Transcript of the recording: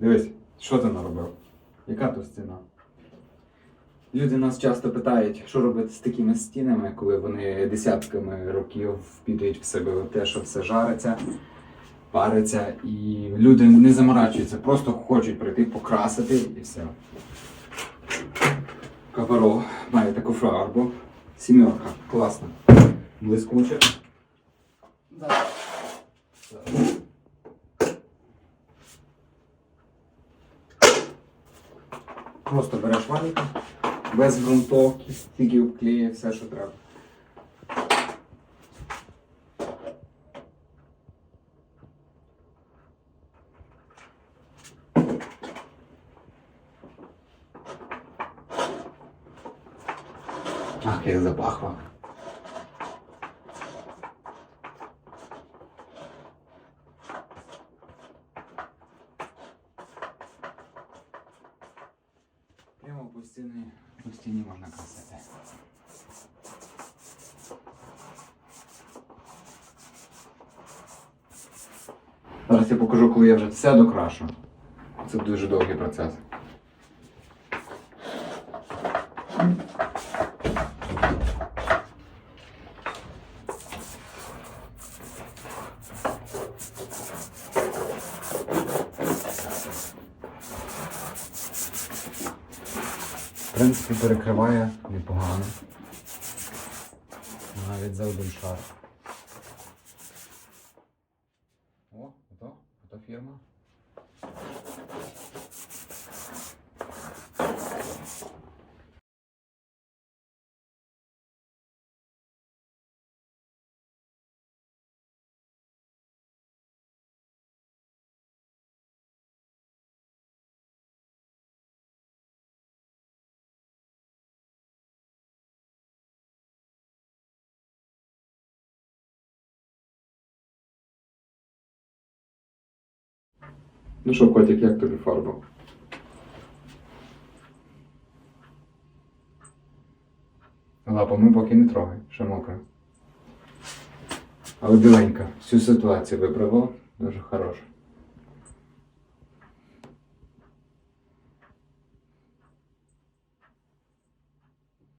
Дивись, що ти наробив? Яка тут стіна? Люди нас часто питають, що робити з такими стінами, коли вони десятками років впітують в себе те, що все жариться, париться, і люди не заморачуються, просто хочуть прийти покрасити і все. Каперо має таку фарбу. Сімерка, класно. Блискуче. Просто береш валіка, без ґрунтовки, тільки обклеє все, що треба. Ах, як запахло. Прямо по по стіні можна красити. Зараз я покажу, коли я вже все докрашу. Це дуже довгий процес. Принципі, перекриває непогано. Навіть за один шар. О, ото, ото фірма. Ну що, котик, як тобі фарба? Лапами поки не трогай, ще мокра. Але біленька, всю ситуацію виправила, дуже хороша.